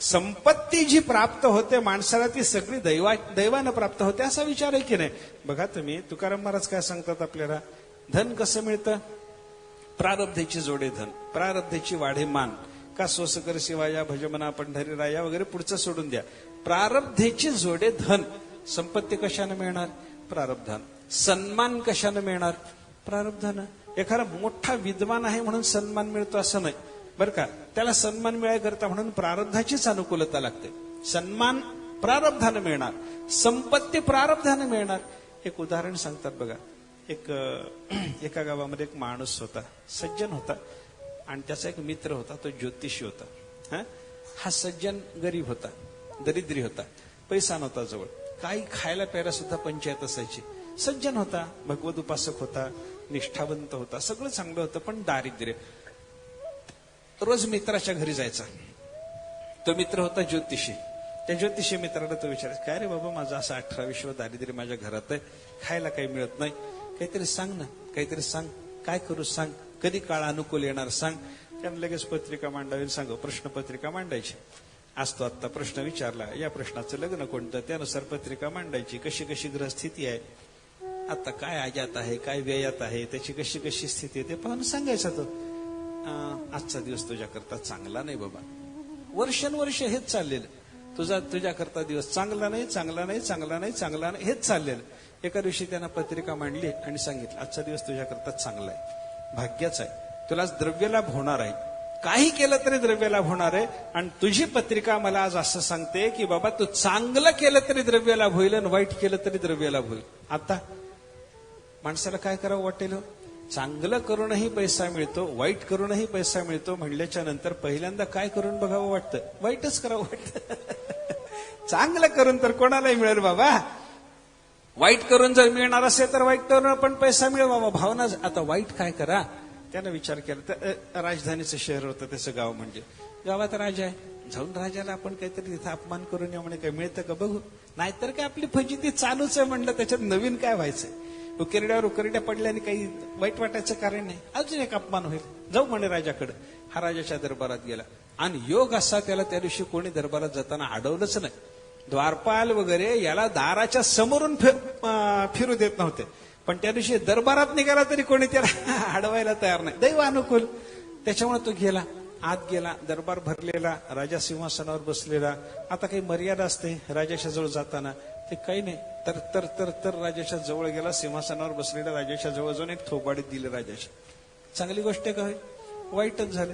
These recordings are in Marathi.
संपत्ती जी प्राप्त होते माणसाला ती सगळी दैवा दैवानं प्राप्त होते असा विचार आहे की नाही? बघा तुम्ही तुकाराम महाराज काय सांगतात आपल्याला? धन कसं मिळतं? प्रारब्धेची जोडे धन. प्रारब्धेची वाढे मान. का सोसकर शिवाया भजमना पंढरी राया वगैरे पुढचं सोडून द्या. प्रारब्धेची जोडे धन. संपत्ती कशानं मिळणार? प्रारब्धान. सन्मान कशानं मिळणार? प्रारब्धानं. एखादा मोठा विद्वान आहे म्हणून सन्मान मिळतो असं नाही. बरं का? त्याला सन्मान मिळायकरता म्हणून प्रारब्धाचीच अनुकूलता लागते. सन्मान प्रारब्धानं मिळणार. संपत्ती प्रारब्धानं मिळणार. एक उदाहरण सांगतात बघा. एक एका गावामध्ये एक माणूस होता. सज्जन होता. आणि त्याचा एक मित्र होता. तो ज्योतिषी होता. हा? हा सज्जन गरीब होता. दरिद्री होता. पैसा नव्हता जवळ. काही खायला प्यायला सुद्धा पंचायत असायची. सज्जन होता. भगवत उपासक होता. निष्ठावंत होता. सगळं चांगलं होतं पण दारिद्र्य. रोज मित्राच्या घरी जायचा. तो मित्र होता ज्योतिषी. त्या ज्योतिषी मित्राला तो विचारायचा काय रे बाबा माझं असं अठरा विश्व दारिद्र्य माझ्या घरात आहे. खायला काही मिळत नाही. काहीतरी सांग ना काहीतरी सांग. काय करू सांग? कधी काळ अनुकूल येणार सांग? त्यानं लगेच पत्रिका मांडावी सांग प्रश्नपत्रिका मांडायची. आज तो आत्ता प्रश्न विचारला या प्रश्नाचं लग्न कोणतं? त्यानुसार पत्रिका मांडायची कशी कशी ग्रहस्थिती आहे? आता काय आजात आहे काय व्ययात आहे? त्याची कशी कशी स्थिती आहे? ते पाहून सांगायचा तो. आजचा दिवस तुझ्याकरता चांगला नाही बाबा. वर्षानुवर्ष हेच चाललेलं. तुझा तुझ्याकरता दिवस चांगला नाही चांगला नाही चांगला नाही चांगला नाही हेच चाललेलं. एका दिवशी त्यांना पत्रिका मांडली आणि सांगितलं आजचा दिवस तुझ्याकरता चांगला आहे. भाग्याचा आहे. तुला आज द्रव्यलाभ होणार आहे. काही केलं तरी द्रव्यलाभ होणार आहे. आणि तुझी पत्रिका मला आज असं सांगते की बाबा तू चांगलं केलं तरी द्रव्यलाभ होईल आणि वाईट केलं तरी द्रव्यलाभ होईल. आता माणसाला काय करावं वाटेल हो? चांगलं करूनही पैसा मिळतो वाईट करूनही पैसा मिळतो म्हणल्याच्या नंतर पहिल्यांदा काय करून बघावं वाटतं? वाईटच करावं वाटतं. चांगलं करून तर कोणालाही मिळेल बाबा. वाईट करून जर मिळणार असेल तर वाईट करून पण पैसा मिळेल बाबा. भावना आता वाईट काय करा? त्यानं विचार केला तर राजधानीचं शहर होतं त्याचं गाव म्हणजे. गावात राजा आहे. जाऊन राजाला आपण काहीतरी तिथं अपमान करून या म्हणे काय मिळतं का बघू? नाहीतर काय आपली फजिती चालूच आहे म्हणलं त्याच्यात नवीन काय व्हायचंय? उकिरड्यावर उकिरड्या पडल्याने काही वाईट वाटायचं कारण नाही. अजून एक अपमान होईल. जाऊ म्हणे राजाकडे. हा राजाच्या दरबारात गेला. आणि योग असा त्याला त्या दिवशी कोणी दरबारात जाताना अडवलंच नाही. द्वारपाल वगैरे याला दाराच्या समोरून फिरू देत नव्हते. पण त्या दिवशी दरबारात निघाला तरी कोणी त्याला अडवायला तयार नाही. दैव अनुकूल. त्याच्यामुळे तो गेला. आत गेला. दरबार भरलेला. राजा सिंहासनावर बसलेला. आता काही मर्यादा असते राजाच्या जवळ जाताना. ते काही नाही. तर तर तर तर राजाच्या जवळ गेला सिंहासनावर बसलेल्या राजाच्या जवळ जाऊन एक थोबाडीत दिली राजाशी चांगली गोष्ट आहे का वाईटच झालं.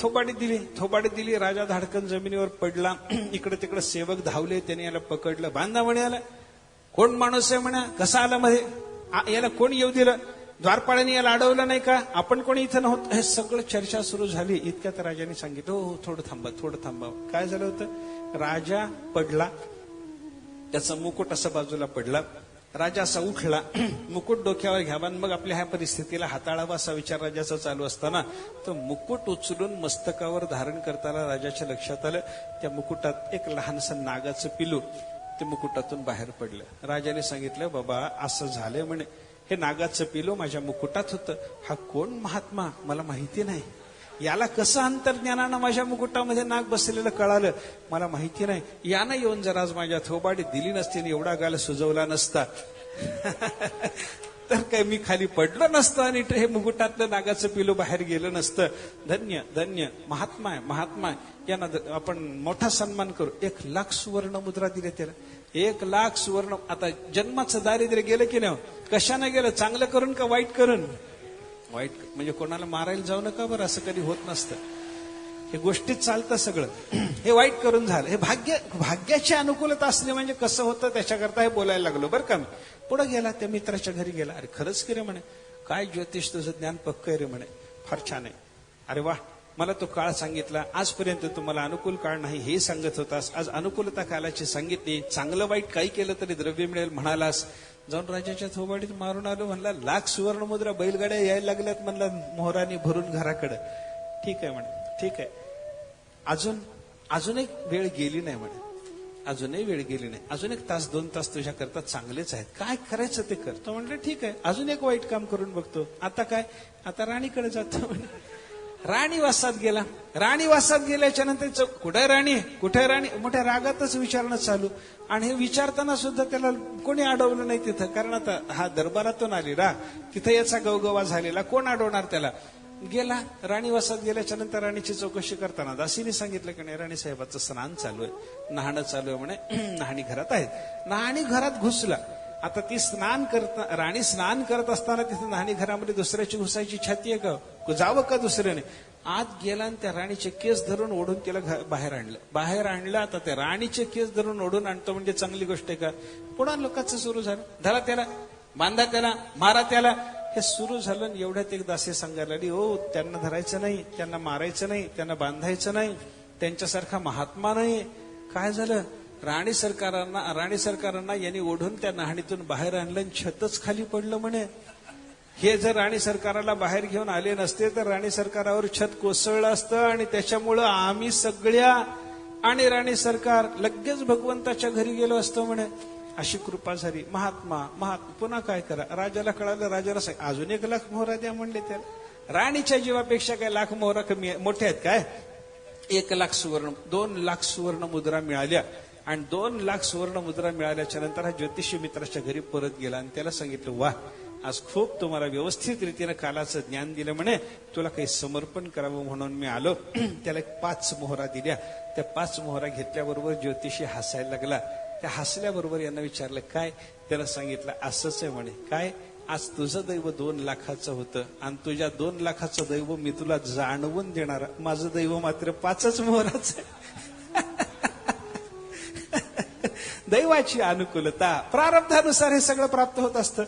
थोबाडीत दिली थोबाडीत दिली राजा धाडकन जमिनीवर पडला. इकडे तिकडे सेवक धावले त्याने याला पकडलं. बांधा म्हणे आला कोण माणूस आहे म्हणा? कसा आला मध्ये? आ- याला कोण येऊ दिलं? द्वारपाळ्याने याला अडवलं नाही का? आपण कोणी इथं नव्हतं? हे सगळं चर्चा सुरू झाली. इतक्यात राजाने सांगितलं हो हो, थोडं थांबा थोडं थांबा. काय झालं होतं? राजा पडला. त्याचा मुकुट असा बाजूला पडला. राजा असा उठला. मुकुट डोक्यावर घ्यावा मग आपल्या ह्या परिस्थितीला हाताळावा असा विचार राजाचा चालू असताना तो मुकुट उचलून मस्तकावर धारण करताना राजाच्या लक्षात आलं. त्या मुकुटात एक लहानसं नागाचं पिलू ते मुकुटातून बाहेर पडलं. राजाने सांगितलं बाबा असं झालंय म्हणे. हे नागाचं पिलू माझ्या मुकुटात होतं. हा कोण महात्मा? मला माहिती नाही. याला कसं अंतर्ज्ञानानं माझ्या मुकुटामध्ये नाग बसलेलं कळालं? मला माहिती नाही. यानं येऊन जर आज माझ्या थोबाडी दिली नसती एवढा गाल सुजवला नसता तर काय मी खाली पडलो नसतं आणि हे मुकुटातलं नागाचं पिलो बाहेर गेलं नसतं. धन्य धन्य. महात्मा आहे महात्मा आहे. यांना आपण मोठा सन्मान करू. एक लाख सुवर्ण मुद्रा दिले त्याला. एक लाख सुवर्ण आता जन्माचं दारिद्र्य गेलं की नाही? कशानं गेलं? चांगलं करून का वाईट करून? वाईट म्हणजे कोणाला मारायला जाऊ नका बरं असं कधी होत नसतं. हे गोष्टीत चालतं सगळं. हे वाईट करून झालं. हे भाग्य भाग्याची अनुकूलता असली म्हणजे कसं होतं त्याच्याकरता हे बोलायला लागलो बरं का मी. पुढे गेला त्या मित्राच्या घरी गेला. अरे खरंच की रे म्हणे काय ज्योतिष तुझं ज्ञान पक्क आहे रे म्हणे. फार छान आहे. अरे वा मला तो काळ सांगितला. आजपर्यंत तुम्हाला अनुकूल काळ नाही हे सांगत होतास. आज अनुकूलता कालाची सांगितली. चांगलं वाईट काही केलं तरी द्रव्य मिळेल म्हणालास. जाऊन राजाच्या थोबाडीत मारून आलो म्हणला लाख सुवर्णमुद्रा बैलगाड्या यायला लागल्यात म्हणला मोहरानी भरून घराकडे. ठीक आहे म्हणे. ठीक आहे. अजून अजून एक वेळ गेली नाही म्हणे. अजूनही वेळ गेली नाही. अजून एक तास दोन तास तुझ्या करता चांगलेच आहेत. काय करायचं ते कर. तो म्हणलं ठीक आहे. अजून एक वाईट काम करून बघतो. आता काय? आता राणीकडे जातो. म्हणे राणीवासात गेला. राणीवासात गेल्याच्यानंतर चौ- कुठे राणी? कुठे राणी? मोठ्या रागातच विचारणं चालू. आणि हे विचारताना सुद्धा त्याला कोणी अडवलं नाही तिथं. कारण आता हा दरबारातून आली रा तिथं याचा गवगवा झालेला. कोण अडवणार त्याला? गेला. राणीवासात गेल्याच्यानंतर राणीची चौकशी करताना दासीने सांगितलं की नाही राणी साहेबाचं स्नान चालू आहे. नहाणं चालू आहे म्हणे. नहाणी घरात आहेत. नहाणी घरात घुसला. आता ती स्नान करता राणी स्नान करत असताना तिथे नाणी घरामध्ये दुसऱ्याची घुसायची छाती आहे का? जावं का दुसऱ्याने? आत गेला आणि त्या राणीचे केस धरून ओढून तिला बाहेर आणलं. बाहेर आणलं आता त्या राणीचे केस धरून ओढून आणतो म्हणजे चांगली गोष्ट आहे का? पुन्हा लोकांचं सुरू झालं. धरा त्याला बांधा त्याला मारा त्याला. हे सुरू झालं आणि एवढ्यात एक दासी सांगायला लागली हो त्यांना धरायचं नाही त्यांना मारायचं नाही त्यांना बांधायचं नाही त्यांच्यासारखा महात्मा नाही. काय झालं? राणी सरकारांना राणी सरकारांना यांनी ओढून त्या नहाणीतून बाहेर आणलं आणि छतच खाली पडलं म्हणे. हे जर राणी सरकाराला बाहेर घेऊन आले नसते तर राणी सरकारावर छत कोसळलं असतं आणि त्याच्यामुळं आम्ही सगळ्या आणि राणी सरकार लगेच भगवंताच्या घरी गेलो असतो म्हणे. अशी कृपा झाली. महात्मा महात्मा पुन्हा काय करा? राजाला कळालं राजाला अजून एक लाख मोहरा द्या म्हणले त्याला. राणीच्या जीवापेक्षा काय लाख मोहरा कमी आहे? मोठे आहेत काय? एक लाख सुवर्ण दोन लाख सुवर्ण मुद्रा मिळाल्या. आणि दोन लाख सुवर्ण मुद्रा मिळाल्याच्या नंतर हा ज्योतिषी मित्राच्या घरी परत गेला आणि त्याला सांगितलं वा आज खूप तुम्हाला व्यवस्थित रीतीनं कालाचं ज्ञान दिलं म्हणे. तुला काही समर्पण करावं म्हणून मी आलो. त्याला एक पाच मोहरा दिल्या. त्या पाच मोहरा घेतल्याबरोबर ज्योतिषी हसायला लागला. त्या हसल्याबरोबर यांना विचारलं काय? त्याला सांगितलं असंच आहे म्हणे. काय? आज तुझं दैव दोन लाखाचं होतं आणि तुझ्या दोन लाखाचं दैव मी तुला जाणवून देणार. माझं दैव मात्र पाचच मोहराचं आहे. दैवाची अनुकूलता प्रारब्धानुसार हे सगळं प्राप्त होत असतं.